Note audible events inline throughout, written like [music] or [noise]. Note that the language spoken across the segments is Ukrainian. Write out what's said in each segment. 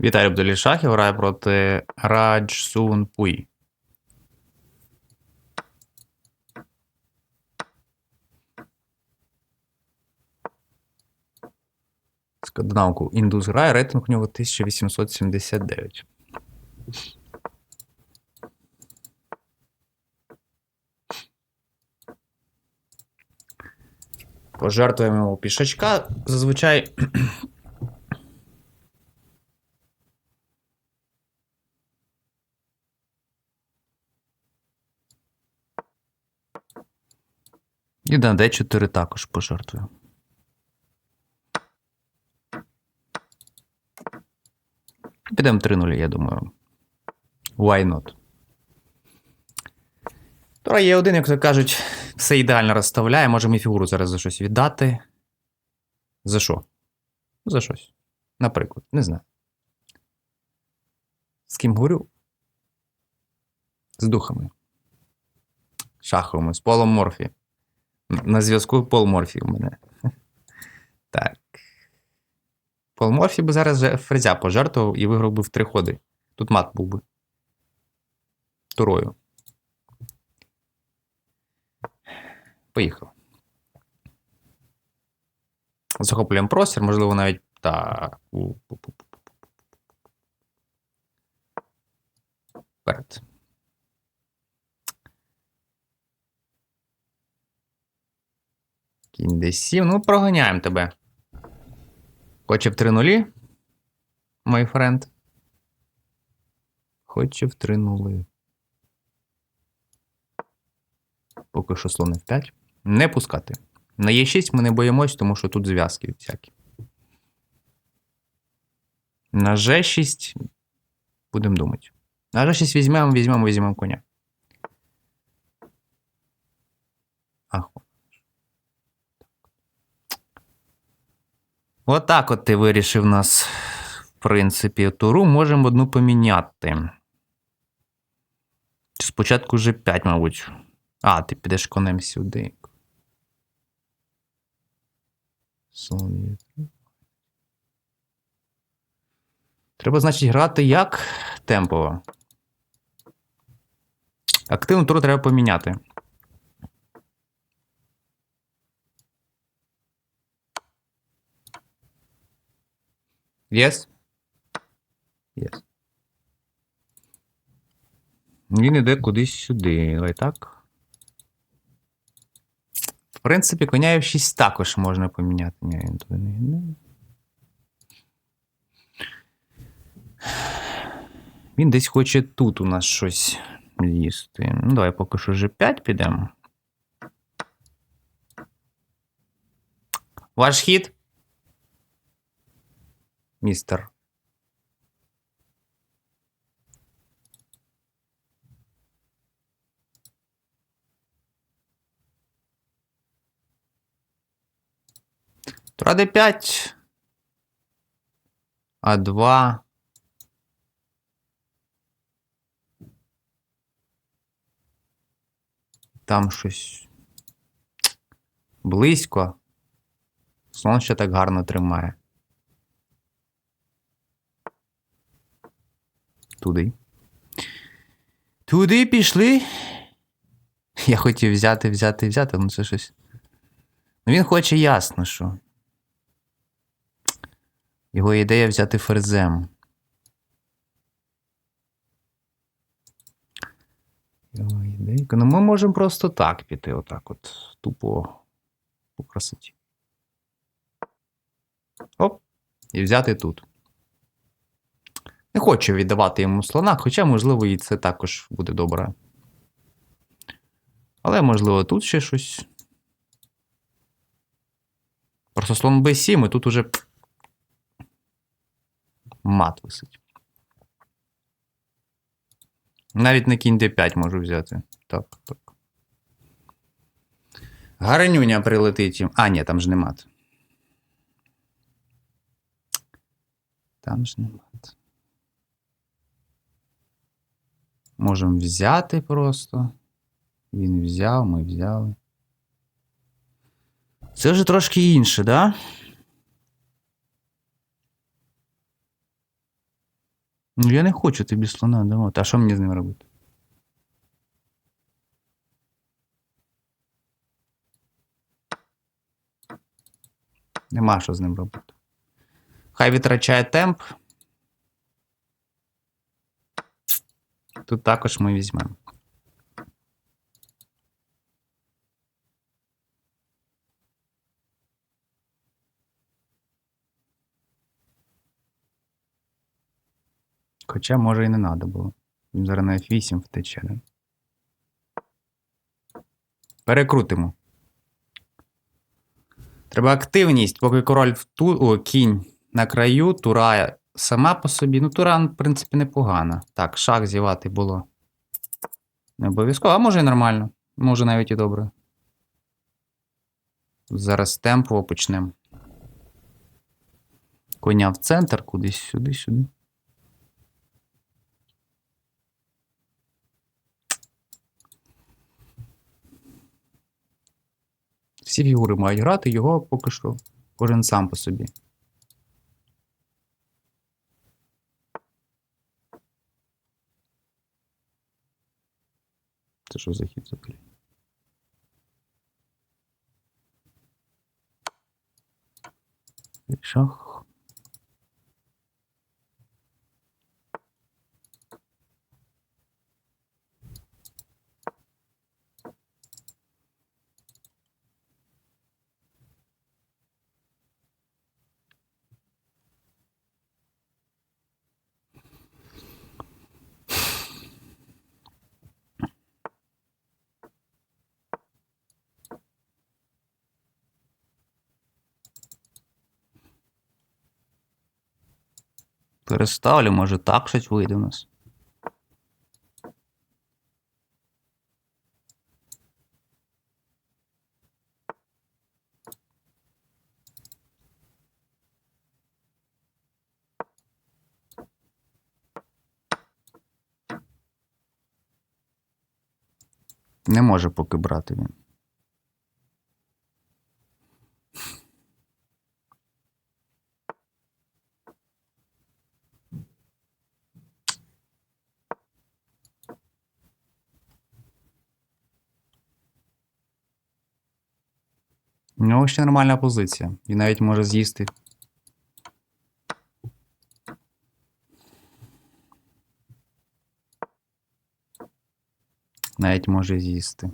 Віталій Абдулішахів грає проти Радж Сун Пуї. Скандинавку індус грає, рейтинг у нього 1879. Пожертвуємо пішачка. Зазвичай І на D4 також пожертвую. Підемо 3-0, я думаю. Why not? Тора є один, як то кажуть, все ідеально розставляє. Можемо і фігуру зараз за щось віддати. За що? За щось. Наприклад, не знаю. З ким говорю? З духами. Шаховими, з полом морфі. На зв'язку Пол Морфі у мене. [laughs] Так. Пол Морфі би зараз фрезя пожертвував і виграв би в три ходи. Тут мат був би. Турою. Поїхав. Захоплюємо простір, можливо, навіть так. Вперед. Кінь d7. Ну, проганяємо тебе. Хоче в 3 нулі, мой френд. Хоче в 3 нули. Поки що слон F5. Не пускати. На Е6 ми не боїмось, тому що тут зв'язки всякі. На G6 будемо думати. На G6 візьмемо, візьмемо, візьмемо коня. Отак от ти вирішив нас, в принципі, туру можемо одну поміняти. Спочатку вже 5, мабуть. А, ти підеш конем сюди. Треба, значить, грати як темпово. Активну туру треба поміняти. Yes? Yes. Він іде кудись сюди. Давай так. В принципі, коня F6 також можна поміняти. Ні, він туди не йде. Він десь хоче тут у нас щось їсти. Ну, давай поки що G5 підемо. Ваш хід? Містер. Тура d5. А2. Там щось близько. Слон ще так гарно тримає. Туди. Туди пішли. Я хотів взяти, взяти, взяти, ну це щось. Ну він хоче ясно, що. Його ідея взяти ферзем. Його ідейка. Ну ми можемо просто так піти, отак от. Тупо по красоті. Оп. І взяти тут. Не хочу віддавати йому слона, хоча, можливо, і це також буде добре. Але, можливо, тут ще щось. Просто слон b7, і тут уже мат висить. Навіть на кінь d5 можу взяти. Так, так. Гарнюня прилетить. А, ні, там ж не мат. Там ж не мат. Можемо взяти просто. Він взяв, ми взяли. Це вже трошки інше, да? Ну, я не хочу тобі слона давати. А що мені з ним робити? Нема що з ним робити. Хай витрачає темп. Тут також ми візьмемо. Хоча, може, і не треба було. Він зараз на F8 втече. Да? Перекрутимо. Треба активність, поки король в ту... О, кінь на краю, тура сама по собі. Ну, тура, в принципі, непогана. Так, шах зівати було. Не обов'язково, а може і нормально. Може навіть і добре. Зараз темпово почнемо. Коня в центр, кудись сюди, сюди. Всі фігури мають грати, його поки що кожен сам по собі. Це що за хід взагалі? Шах. Переставлю, може так щось вийде у нас. Не може поки брати він. У нього ще нормальна позиція. Він навіть може з'їсти. Навіть може з'їсти.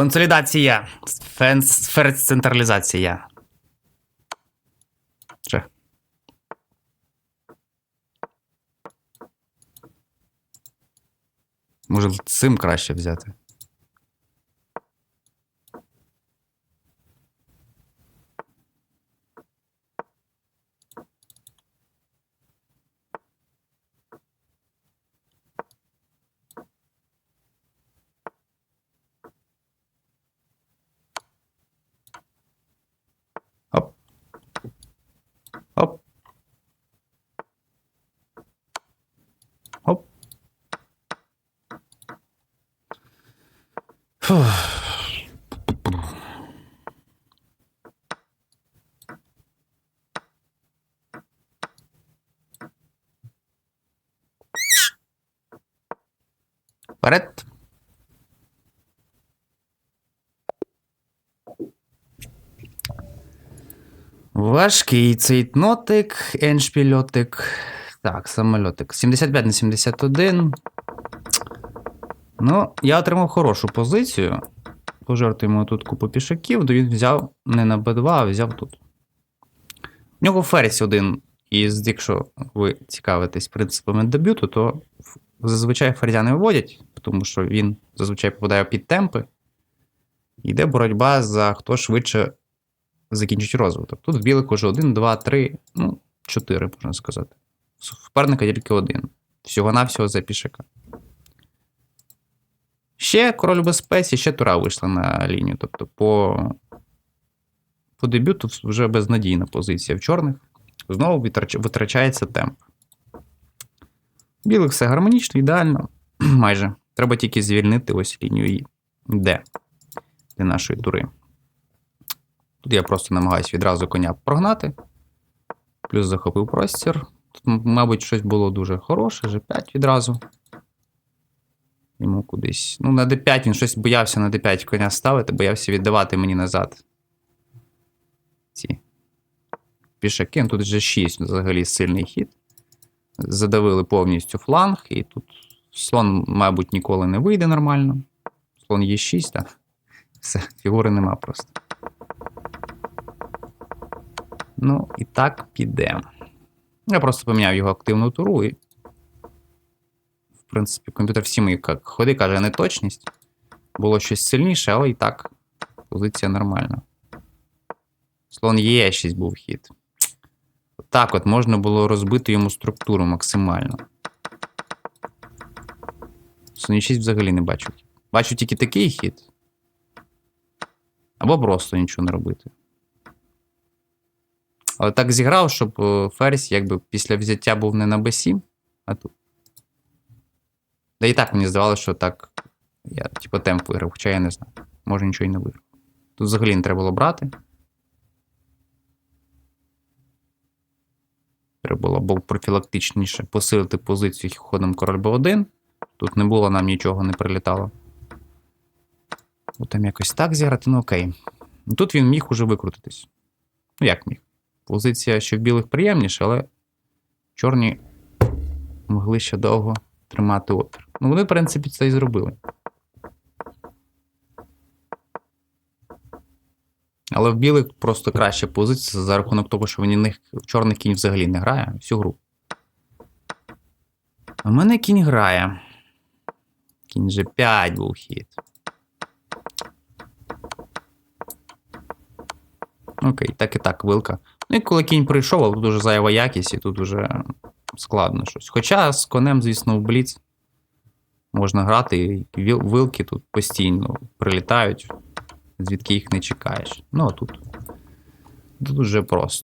Консолідація. Ферцентралізація. Ще. Може, цим краще взяти. Оп. Оп. Оп. Фух. Вперед. Важкий цейтнотик, еншпільотик. Так, самольотик. 75 на 71. Ну, я отримав хорошу позицію. Пожертвуємо тут купу пішаків, то він взяв не на Б2, а взяв тут. У нього ферзь один І якщо ви цікавитесь принципами дебюту, то зазвичай ферзя не виводять, тому що він зазвичай попадає під темпи. Йде боротьба за хто швидше закінчить розвиток. Тут в білих уже 1, 2, 3, ну, 4, можна сказати. Суперника тільки один. Всього-навсього за пішака. Ще король безпеці, ще тура вийшла на лінію. Тобто по, по дебюту вже безнадійна позиція в чорних. Знову витрачається темп. Білих все гармонічно, ідеально. [clears throat] Майже. Треба тільки звільнити ось лінію Д для нашої тури. Тут я просто намагаюся відразу коня прогнати. Плюс захопив простір. Тут, мабуть, щось було дуже хороше, G5 відразу. Йому кудись. Ну, на D5 він щось боявся на D5 коня ставити, боявся віддавати мені назад. Ці пішаки. Ну, Тут вже 6 взагалі сильний хід. Задавили повністю фланг, і тут слон, мабуть, ніколи не вийде нормально. Слон є 6, так. [laughs] Все, фігури нема просто. Ну, і так піде. Я просто поміняв його активну туру і. В принципі, комп'ютер всі мої як ходи каже неточність. Було щось сильніше, але і так. Позиція нормальна. Слон Е6 був хід. Так от можна було розбити йому структуру максимально. Слон 6 взагалі не бачу. Бачу тільки такий хід. Або просто нічого не робити. Але так зіграв, щоб е, ферзь якби після взяття був не на b7, а тут. Да і так мені здавалося, що так. Я, типу, темп виграв, хоча я не знаю. Може нічого і не виграв. Тут взагалі не треба було брати. Треба було б профілактичніше посилити позицію ходом король b1. Тут не було нам нічого не прилітало. Бо там якось так зіграти, ну окей. Ну, Тут він міг уже викрутитись. Ну, як міг? Позиція, що в білих приємніша, але чорні могли ще довго тримати опір. Ну, вони, в принципі, це і зробили. Але в білих просто краща позиція за рахунок того, що він них в чорних кінь взагалі не грає всю гру. А мене кінь грає. Кінь G5 був хід. Окей, так і так, вилка. Ну і коли кінь прийшов, але тут уже зайва якість, і тут вже складно щось. Хоча з конем, звісно, в бліц можна грати, вилки тут постійно прилітають, звідки їх не чекаєш. Ну, а тут, тут дуже просто.